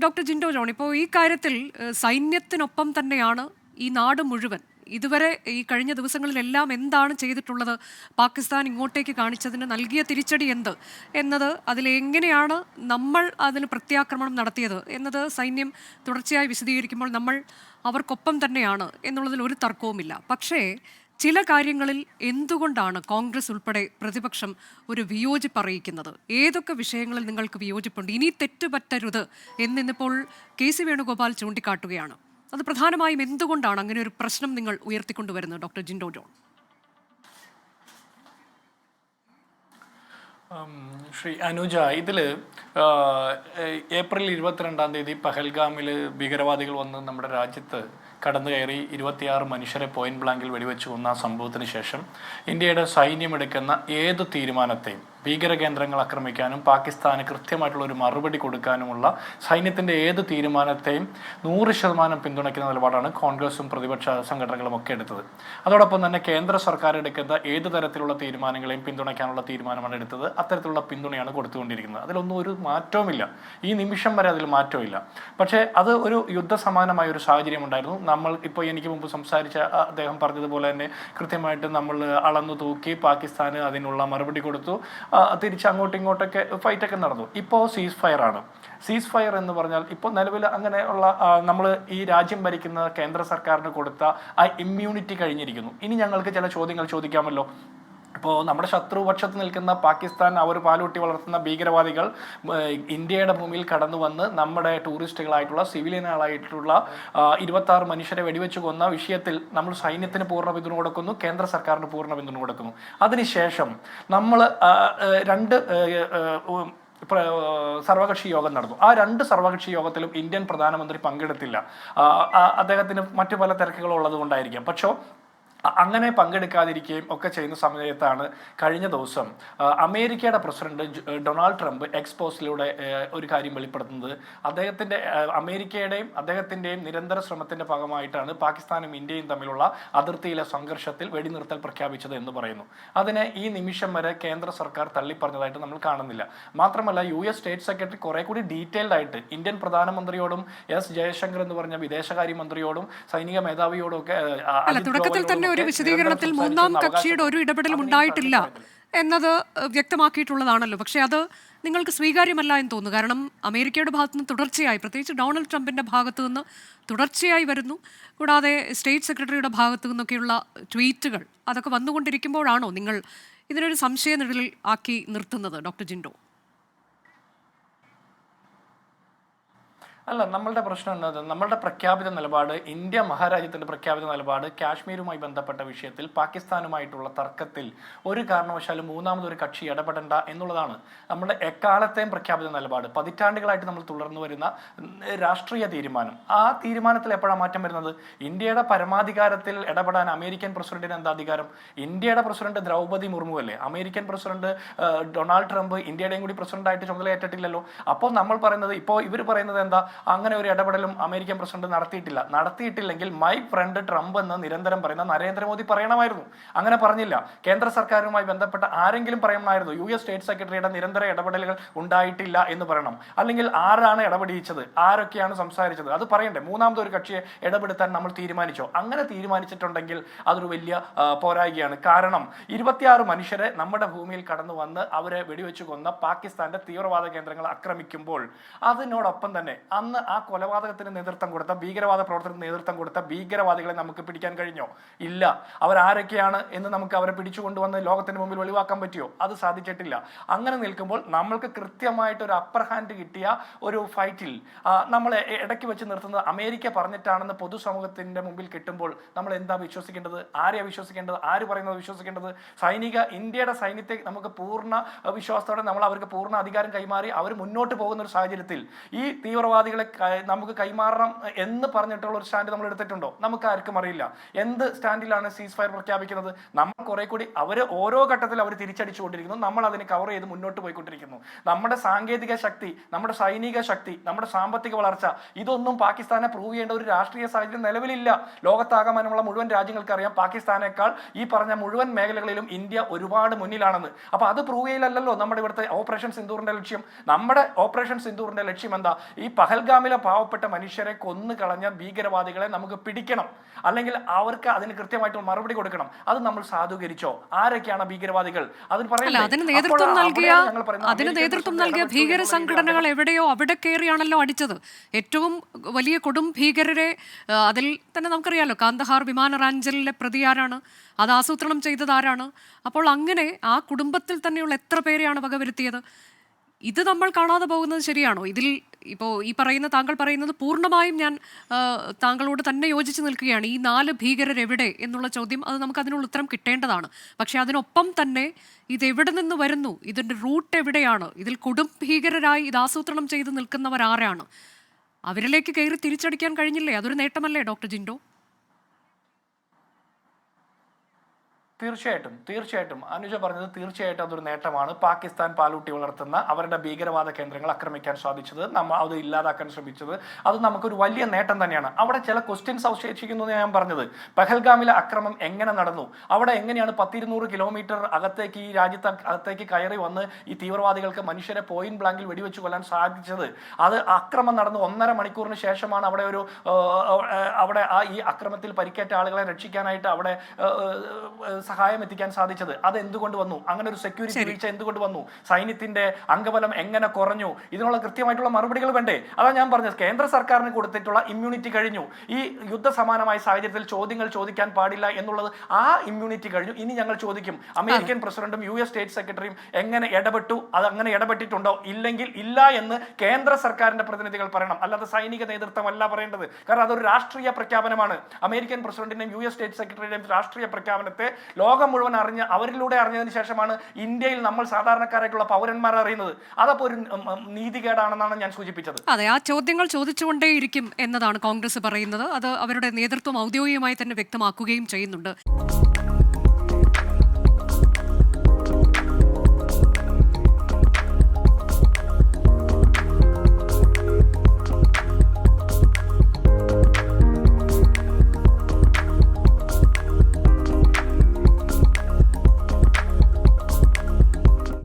Doctor Jindo John ഇപ്പോൾ ഈ കാര്യത്തിൽ സൈന്യത്തിനൊപ്പം തന്നെയാണ് ഈ നാട് മുഴുവൻ. ഇതുവരെ ഈ കഴിഞ്ഞ ദിവസങ്ങളിലെല്ലാം എന്താണ് ചെയ്തിട്ടുള്ളത്? പാകിസ്ഥാൻ ഇങ്ങോട്ടേക്ക് കാണിച്ചതിന് നൽകിയ തിരിച്ചടി എന്ത്? എന്നത് അതിലെങ്ങനെയാണ് നമ്മൾ അതിന് പ്രത്യാക്രമണം നടത്തിയത്? എന്നത് സൈന്യം തുടർച്ചയായി വിശദീകരിക്കുമ്പോൾ നമ്മൾ അവർക്കൊപ്പം തന്നെയാണ് എന്നുള്ളതിൽ ഒരു തർക്കവുമില്ല. പക്ഷേ ചില കാര്യങ്ങളിൽ എന്തുകൊണ്ടാണ് കോൺഗ്രസ് ഉൾപ്പെടെ പ്രതിപക്ഷം ഒരു വിയോജിപ്പ് അറിയിക്കുന്നത്? ഏതൊക്കെ വിഷയങ്ങളിൽ നിങ്ങൾക്ക് വിയോജിപ്പുണ്ട്? ഇനി തെറ്റുപറ്റരുത് എന്നിന്നിപ്പോൾ കെ സി വേണുഗോപാൽ ചൂണ്ടിക്കാട്ടുകയാണ്. അത് പ്രധാനമായും എന്തുകൊണ്ടാണ്? അങ്ങനെ ഒരു പ്രശ്നം നിങ്ങൾ ഉയർത്തിക്കൊണ്ടുവരുന്നത് ഡോക്ടർ ജിൻഡോ ജോൺ. ശ്രീ അനുജ ഇതിൽ ഏപ്രിൽ ഇരുപത്തിരണ്ടാം തീയതി പഹൽഗാമിൽ ഭീകരവാദികൾ വന്ന് നമ്മുടെ രാജ്യത്ത് കടന്നു കയറി ഇരുപത്തിയാറ് മനുഷ്യരെ പോയിന്റ് ബ്ലാങ്കിൽ വെടിവെച്ച് കൊന്ന സംഭവത്തിന് ശേഷം ഇന്ത്യയുടെ സൈന്യമെടുക്കുന്ന ഏത് തീരുമാനത്തെയും ഭീകര കേന്ദ്രങ്ങൾ ആക്രമിക്കാനും പാകിസ്ഥാന് കൃത്യമായിട്ടുള്ള ഒരു മറുപടി കൊടുക്കാനുമുള്ള സൈന്യത്തിന്റെ ഏത് തീരുമാനത്തെയും നൂറ് ശതമാനം പിന്തുണയ്ക്കുന്ന നിലപാടാണ് കോൺഗ്രസും പ്രതിപക്ഷ സംഘടനകളും ഒക്കെ എടുത്തത്. അതോടൊപ്പം തന്നെ കേന്ദ്ര സർക്കാർ എടുക്കുന്ന ഏത് തരത്തിലുള്ള തീരുമാനങ്ങളെയും പിന്തുണയ്ക്കാനുള്ള തീരുമാനമാണ് എടുത്തത്. അത്തരത്തിലുള്ള പിന്തുണയാണ് കൊടുത്തുകൊണ്ടിരിക്കുന്നത്. അതിലൊന്നും ഒരു മാറ്റവുമില്ല. ഈ നിമിഷം വരെ അതിൽ മാറ്റമില്ല പക്ഷേ അത് ഒരു യുദ്ധസമാനമായ ഒരു സാഹചര്യം ഉണ്ടായിരുന്നു. നമ്മൾ ഇപ്പോൾ എനിക്ക് മുമ്പ് സംസാരിച്ച അദ്ദേഹം പറഞ്ഞതുപോലെ തന്നെ കൃത്യമായിട്ട് നമ്മൾ അളന്നു തൂക്കി പാകിസ്ഥാന് അതിനുള്ള മറുപടി കൊടുത്തു. തിരിച്ച് അങ്ങോട്ടും ഇങ്ങോട്ടൊക്കെ ഫൈറ്റൊക്കെ നടന്നു. ഇപ്പോൾ സീസ് ഫയർ ആണ്. സീസ് ഫയർ എന്ന് പറഞ്ഞാൽ ഇപ്പോൾ നിലവിൽ അങ്ങനെയുള്ള നമ്മൾ ഈ രാജ്യം ഭരിക്കുന്ന കേന്ദ്ര സർക്കാരിന് കൊടുത്ത ആ ഇമ്മ്യൂണിറ്റി കഴിഞ്ഞിരിക്കുന്നു. ഇനി ഞങ്ങൾക്ക് ചില ചോദ്യങ്ങൾ ചോദിക്കാമല്ലോ. ഇപ്പോൾ നമ്മുടെ ശത്രുപക്ഷത്ത് നിൽക്കുന്ന പാകിസ്ഥാൻ അവർ പാലൂട്ടി വളർത്തുന്ന ഭീകരവാദികൾ ഇന്ത്യയുടെ ഭൂമിയിൽ കടന്നു വന്ന് നമ്മുടെ ടൂറിസ്റ്റുകളായിട്ടുള്ള സിവിലിയനുകളായിട്ടുള്ള ഇരുപത്തി ആറ് മനുഷ്യരെ വെടിവെച്ച് കൊന്ന വിഷയത്തിൽ നമ്മൾ സൈന്യത്തിന് പൂർണ പിന്തുണ കൊടുക്കുന്നു കേന്ദ്ര സർക്കാരിന് പൂർണ പിന്തുണ കൊടുക്കുന്നു. അതിനുശേഷം നമ്മൾ രണ്ട് സർവകക്ഷി യോഗം നടന്നു. ആ രണ്ട് സർവകക്ഷി യോഗത്തിലും ഇന്ത്യൻ പ്രധാനമന്ത്രി പങ്കെടുത്തില്ല. അദ്ദേഹത്തിന് മറ്റു പല തിരക്കുകളും ഉള്ളത് കൊണ്ടായിരിക്കാം പക്ഷേ അങ്ങനെ പങ്കെടുക്കാതിരിക്കുകയും ഒക്കെ ചെയ്യുന്ന സമയത്താണ് കഴിഞ്ഞ ദിവസം അമേരിക്കയുടെ പ്രസിഡന്റ് ഡൊണാൾഡ് ട്രംപ് എക്സ്പോസിലൂടെ ഒരു കാര്യം വെളിപ്പെടുത്തുന്നത്. അദ്ദേഹത്തിന്റെ അമേരിക്കയുടെയും അദ്ദേഹത്തിന്റെയും നിരന്തര ശ്രമത്തിന്റെ ഭാഗമായിട്ടാണ് പാകിസ്ഥാനും ഇന്ത്യയും തമ്മിലുള്ള അതിർത്തിയിലെ സംഘർഷത്തിൽ വെടിനിർത്തൽ പ്രഖ്യാപിച്ചത് എന്ന് പറയുന്നു. അതിനെ ഈ നിമിഷം വരെ കേന്ദ്ര സർക്കാർ തള്ളിപ്പറഞ്ഞതായിട്ട് നമ്മൾ കാണുന്നില്ല. മാത്രമല്ല യു എസ് സ്റ്റേറ്റ് സെക്രട്ടറി കുറെ കൂടി ഡീറ്റെയിൽഡ് ആയിട്ട് ഇന്ത്യൻ പ്രധാനമന്ത്രിയോടും എസ് ജയശങ്കർ എന്ന് പറഞ്ഞ വിദേശകാര്യമന്ത്രിയോടും സൈനിക മേധാവിയോടും ഒക്കെ തുടക്കത്തിൽ തന്നെ ഒരു വിശദീകരണത്തിൽ മൂന്നാം കക്ഷിയുടെ ഒരു ഇടപെടലും ഉണ്ടായിട്ടില്ല എന്നത് വ്യക്തമാക്കിയിട്ടുള്ളതാണല്ലോ. പക്ഷേ അത് നിങ്ങൾക്ക് സ്വീകാര്യമല്ല എന്ന് തോന്നുന്നു. കാരണം അമേരിക്കയുടെ ഭാഗത്തു നിന്ന് തുടർച്ചയായി പ്രത്യേകിച്ച് ഡൊണാൾഡ് ട്രംപിന്റെ ഭാഗത്തു നിന്ന് തുടർച്ചയായി വരുന്നു. കൂടാതെ സ്റ്റേറ്റ് സെക്രട്ടറിയുടെ ഭാഗത്തു നിന്നൊക്കെയുള്ള ട്വീറ്റുകൾ അതൊക്കെ വന്നുകൊണ്ടിരിക്കുമ്പോഴാണോ നിങ്ങൾ ഇതിനൊരു സംശയ നിഴലിൽ ആക്കി നിർത്തുന്നത് ഡോക്ടർ ജിൻഡോ? അല്ല നമ്മളുടെ പ്രശ്നം എന്നത് നമ്മളുടെ പ്രഖ്യാപിത നിലപാട് ഇന്ത്യ മഹാരാജ്യത്തിന്റെ പ്രഖ്യാപിത നിലപാട് കാശ്മീരുമായി ബന്ധപ്പെട്ട വിഷയത്തിൽ പാകിസ്ഥാനുമായിട്ടുള്ള തർക്കത്തിൽ ഒരു കാരണവശാലും മൂന്നാമതൊരു കക്ഷി ഇടപെടണ്ട എന്നുള്ളതാണ് നമ്മുടെ എക്കാലത്തെയും പ്രഖ്യാപിത നിലപാട്. പതിറ്റാണ്ടുകളായിട്ട് നമ്മൾ തുടർന്നു വരുന്ന രാഷ്ട്രീയ തീരുമാനം. ആ തീരുമാനത്തിൽ എപ്പോഴാണ് മാറ്റം വരുന്നത്? ഇന്ത്യയുടെ പരമാധികാരത്തിൽ ഇടപെടാൻ അമേരിക്കൻ പ്രസിഡന്റിന് എന്താ അധികാരം? ഇന്ത്യയുടെ പ്രസിഡന്റ് ദ്രൗപതി മുർമു അല്ലേ? അമേരിക്കൻ പ്രസിഡന്റ് ഡൊണാൾഡ് ട്രംപ് ഇന്ത്യയുടെയും കൂടി പ്രസിഡന്റായിട്ട് ചുമതല ഏറ്റിട്ടില്ലല്ലോ അപ്പോൾ നമ്മൾ പറയുന്നത് ഇപ്പോൾ ഇവർ പറയുന്നത് എന്താ? അങ്ങനെ ഒരു ഇടപെടലും അമേരിക്കൻ പ്രസിഡന്റ് നടത്തിയിട്ടില്ല. നടത്തിയിട്ടില്ലെങ്കിൽ മൈ ഫ്രണ്ട് ട്രംപ് എന്ന് നിരന്തരം പറയുന്ന നരേന്ദ്രമോദി പറയണമായിരുന്നു. അങ്ങനെ പറഞ്ഞില്ല. കേന്ദ്ര സർക്കാരുമായി ബന്ധപ്പെട്ട ആരെങ്കിലും പറയണമായിരുന്നു. യു എസ് സ്റ്റേറ്റ് സെക്രട്ടറിയുടെ നിരന്തര ഇടപെടലുകൾ ഉണ്ടായിട്ടില്ല എന്ന് പറയണം. അല്ലെങ്കിൽ ആരാണ് ഇടപെടിയിച്ചത്? ആരൊക്കെയാണ് സംസാരിച്ചത്? അത് പറയണ്ടേ. മൂന്നാമത് ഒരു കക്ഷിയെ ഇടപെടുത്താൻ നമ്മൾ തീരുമാനിച്ചോ? അങ്ങനെ തീരുമാനിച്ചിട്ടുണ്ടെങ്കിൽ അതൊരു വലിയ ആ, പോരായികയാണ്. കാരണം ഇരുപത്തിയാറ് മനുഷ്യരെ നമ്മുടെ ഭൂമിയിൽ കടന്നു വന്ന് അവരെ വെടിവെച്ച് കൊന്ന പാകിസ്ഥാന്റെ തീവ്രവാദ കേന്ദ്രങ്ങൾ ആക്രമിക്കുമ്പോൾ അതിനോടൊപ്പം തന്നെ അന്ന് ആ കൊലപാതകത്തിന് നേതൃത്വം കൊടുത്ത ഭീകരവാദ പ്രവർത്തനത്തിന് നേതൃത്വം കൊടുത്ത ഭീകരവാദികളെ നമുക്ക് പിടിക്കാൻ കഴിഞ്ഞോ? ഇല്ല. അവരാരൊക്കെയാണ് എന്ന് നമുക്ക് അവരെ പിടിച്ചുകൊണ്ടുവന്ന് ലോകത്തിന് മുമ്പിൽ വെളിവാക്കാൻ പറ്റിയോ? അത് സാധിച്ചിട്ടില്ല. അങ്ങനെ നിൽക്കുമ്പോൾ നമ്മൾക്ക് കൃത്യമായിട്ട് ഒരു അപ്പർ ഹാൻഡ് കിട്ടിയ ഒരു ഫൈറ്റിൽ നമ്മൾ ഇടയ്ക്ക് വെച്ച് നിർത്തുന്നത് അമേരിക്ക പറഞ്ഞിട്ടാണെന്ന് പൊതുസമൂഹത്തിന്റെ മുമ്പിൽ കിട്ടുമ്പോൾ നമ്മൾ എന്താ വിശ്വസിക്കേണ്ടത്? ആരെയാണ് വിശ്വസിക്കേണ്ടത്? ആര് പറയുന്നത് വിശ്വസിക്കേണ്ടത്? സൈനിക ഇന്ത്യയുടെ സൈന്യത്തെ നമുക്ക് പൂർണ വിശ്വാസത്തോടെ നമ്മൾ അവർക്ക് പൂർണ അധികാരം കൈമാറി അവർ മുന്നോട്ട് പോകുന്ന ഒരു സാഹചര്യത്തിൽ ഈ തീവ്രവാദികളെ ക- നമുക്ക് കൈമാറണം എന്ന് പറഞ്ഞിട്ടുള്ള ഒരു സ്റ്റാൻഡ് നമ്മൾ എടുത്തിട്ടുണ്ടോ? നമുക്ക് ആർക്കും അറിയില്ല. എന്ത് സ്റ്റാൻഡിലാണ് സീസ് ഫയർ പ്രഖ്യാപിക്കുന്നത്? നമ്മൾ കുറെ കൂടി അവർ ഓരോ ഘട്ടത്തിൽ അവർ തിരിച്ചടിച്ചുകൊണ്ടിരിക്കുന്നു. നമ്മൾ അതിനെ കവർ ചെയ്ത് മുന്നോട്ട് പോയിക്കൊണ്ടിരിക്കുന്നു. നമ്മുടെ സാങ്കേതിക ശക്തി നമ്മുടെ സൈനിക ശക്തി നമ്മുടെ സാമ്പത്തിക വളർച്ച ഇതൊന്നും പാകിസ്ഥാനെ പ്രൂവ് ചെയ്യേണ്ട ഒരു രാഷ്ട്രീയ സാഹചര്യം നിലവിലില്ല. ലോകത്താകമാനമുള്ള മുഴുവൻ രാജ്യങ്ങൾക്ക് അറിയാം പാകിസ്ഥാനേക്കാൾ ഈ പറഞ്ഞ മുഴുവൻ മേഖലകളിലും ഇന്ത്യ ഒരുപാട് മുന്നിലാണെന്ന്. അപ്പൊ അത് പ്രൂവ് ചെയ്യലല്ലോ നമ്മുടെ ഇവിടുത്തെ ഓപ്പറേഷൻ സിന്ദൂറിന്റെ ലക്ഷ്യം. നമ്മുടെ ഓപ്പറേഷൻ സിന്ദൂറിന്റെ ലക്ഷ്യം എന്താ? ഈ പഹൽ പെഹൽഗാമിലെ പാവപ്പെട്ട മനുഷ്യരെ കൊന്നു കളഞ്ഞ ഭീകരവാദികളെ നമുക്ക് പിടിക്കണം. അല്ലെങ്കിൽ അവർക്ക് അതിന് കൃത്യമായിട്ട് മറുപടി കൊടുക്കണം. അത് നമ്മൾ സാധൂകരിച്ചോ? ആരൊക്കെയാണ് ഭീകരവാദികൾ? അതിന് അതിന് നേതൃത്വം നൽകിയ പറയുന്നത് അതിന് നേതൃത്വം നൽകിയ ഭീകര സംഘടനകൾ എവിടെയോ അവിടെ കയറിയാണല്ലോ അടിച്ചത്. ഏറ്റവും വലിയ കൊടും ഭീകരരെ അതിൽ തന്നെ നമുക്കറിയാലോ കാന്തഹാർ വിമാന റാഞ്ചലിലെ പ്രതി ആരാണ് അത് ആസൂത്രണം ചെയ്തത് ആരാണ്? അപ്പോൾ അങ്ങനെ ആ കുടുംബത്തിൽ തന്നെയുള്ള എത്ര പേരെയാണ് വകവരുത്തിയത്? ഇത് നമ്മൾ കാണാതെ പോകുന്നത് ശരിയാണോ? ഇതിൽ ഇപ്പോൾ ഈ പറയുന്ന താങ്കൾ പറയുന്നത് പൂർണമായും ഞാൻ താങ്കളോട് തന്നെ യോജിച്ച് നിൽക്കുകയാണ്. ഈ നാല് ഭീകരർ എവിടെ എന്നുള്ള ചോദ്യം അത് നമുക്ക് അതിനുള്ള ഉത്തരം കിട്ടേണ്ടതാണ്. പക്ഷെ അതിനൊപ്പം തന്നെ ഇത് എവിടെ നിന്ന് വരുന്നു? ഇതിന്റെ റൂട്ട് എവിടെയാണ്? ഇതിൽ കൊടും ഭീകരരായി ഇത് ആസൂത്രണം ചെയ്ത് നിൽക്കുന്നവരാരാണ്? അവരിലേക്ക് കയറി തിരിച്ചടിക്കാൻ കഴിഞ്ഞില്ലേ? അതൊരു നേട്ടമല്ലേ ഡോക്ടർ ജിൻഡോ? തീർച്ചയായിട്ടും തീർച്ചയായിട്ടും. അനുജ പറഞ്ഞത് തീർച്ചയായിട്ടും അതൊരു നേട്ടമാണ്. പാകിസ്ഥാൻ പാലൂട്ടി വളർത്തുന്ന അവരുടെ ഭീകരവാദ കേന്ദ്രങ്ങൾ ആക്രമിക്കാൻ സാധിച്ചത് നമ്മൾ അത് ഇല്ലാതാക്കാൻ ശ്രമിച്ചത്. അത് നമുക്കൊരു വലിയ നേട്ടം തന്നെയാണ്. അവിടെ ചില ക്വസ്റ്റ്യൻസ് അവശേഷിക്കുന്നു ഞാൻ പറഞ്ഞത്. പഹൽഗാമിലെ അക്രമം എങ്ങനെ നടന്നു? അവിടെ എങ്ങനെയാണ് പത്തിരുന്നൂറ് കിലോമീറ്റർ അകത്തേക്ക് ഈ രാജ്യത്ത് അകത്തേക്ക് കയറി വന്ന് ഈ തീവ്രവാദികൾക്ക് മനുഷ്യരെ പോയിന്റ് ബ്ലാങ്കിൽ വെടിവെച്ച് കൊല്ലാൻ സാധിച്ചത്? അത് അക്രമം നടന്ന് ഒന്നര മണിക്കൂറിന് ശേഷമാണ് അവിടെ ഒരു അവിടെ ആ ഈ അക്രമത്തിൽ പരിക്കേറ്റ ആളുകളെ രക്ഷിക്കാനായിട്ട് അവിടെ സഹായം എത്തിക്കാൻ സാധിച്ചത്. അത് എന്തുകൊണ്ട് വന്നു? അങ്ങനെ ഒരു സെക്യൂരിറ്റി വീഴ്ച എന്തുകൊണ്ട് വന്നു? സൈന്യത്തിന്റെ അംഗബലം എങ്ങനെ കുറഞ്ഞു? ഇതിനുള്ള കൃത്യമായിട്ടുള്ള മറുപടികൾ വേണ്ടേ? അതാ ഞാൻ പറഞ്ഞത്. കേന്ദ്ര സർക്കാരിന് കൊടുത്തിട്ടുള്ള ഇമ്മ്യൂണിറ്റി കഴിഞ്ഞു. ഈ യുദ്ധ സമാനമായ സാഹചര്യത്തിൽ ചോദ്യങ്ങൾ ചോദിക്കാൻ പാടില്ല എന്നുള്ളത് ആ ഇമ്മ്യൂണിറ്റി കഴിഞ്ഞു. ഇനി ഞങ്ങൾ ചോദിക്കും. അമേരിക്കൻ പ്രസിഡന്റും യു എസ് സ്റ്റേറ്റ് സെക്രട്ടറിയും എങ്ങനെ ഇടപെട്ടു? അത് അങ്ങനെ ഇടപെട്ടിട്ടുണ്ടോ? ഇല്ലെങ്കിൽ ഇല്ല എന്ന് കേന്ദ്ര സർക്കാരിന്റെ പ്രതിനിധികൾ പറയണം. അല്ലാതെ സൈനിക നേതൃത്വം അല്ല പറയേണ്ടത്. കാരണം അതൊരു രാഷ്ട്രീയ പ്രഖ്യാപനമാണ്. അമേരിക്കൻ പ്രസിഡന്റിന്റെയും യു എസ് സ്റ്റേറ്റ് സെക്രട്ടറിയുടെയും രാഷ്ട്രീയ പ്രഖ്യാപനത്തെ ലോകം മുഴുവൻ അറിഞ്ഞ് അവരിലൂടെ അറിഞ്ഞതിന് ശേഷമാണ് ഇന്ത്യയിൽ നമ്മൾ സാധാരണക്കാരായിട്ടുള്ള പൗരന്മാർ അറിയുന്നത്. അതപ്പോൾ ഒരു നീതികേടാണെന്നാണ് ഞാൻ സൂചിപ്പിച്ചത്. അതെ ആ ചോദ്യങ്ങൾ ചോദിച്ചുകൊണ്ടേയിരിക്കും എന്നതാണ് കോൺഗ്രസ് പറയുന്നത്. അത് അവരുടെ നേതൃത്വം ഔദ്യോഗികമായി തന്നെ വ്യക്തമാക്കുകയും ചെയ്യുന്നുണ്ട്.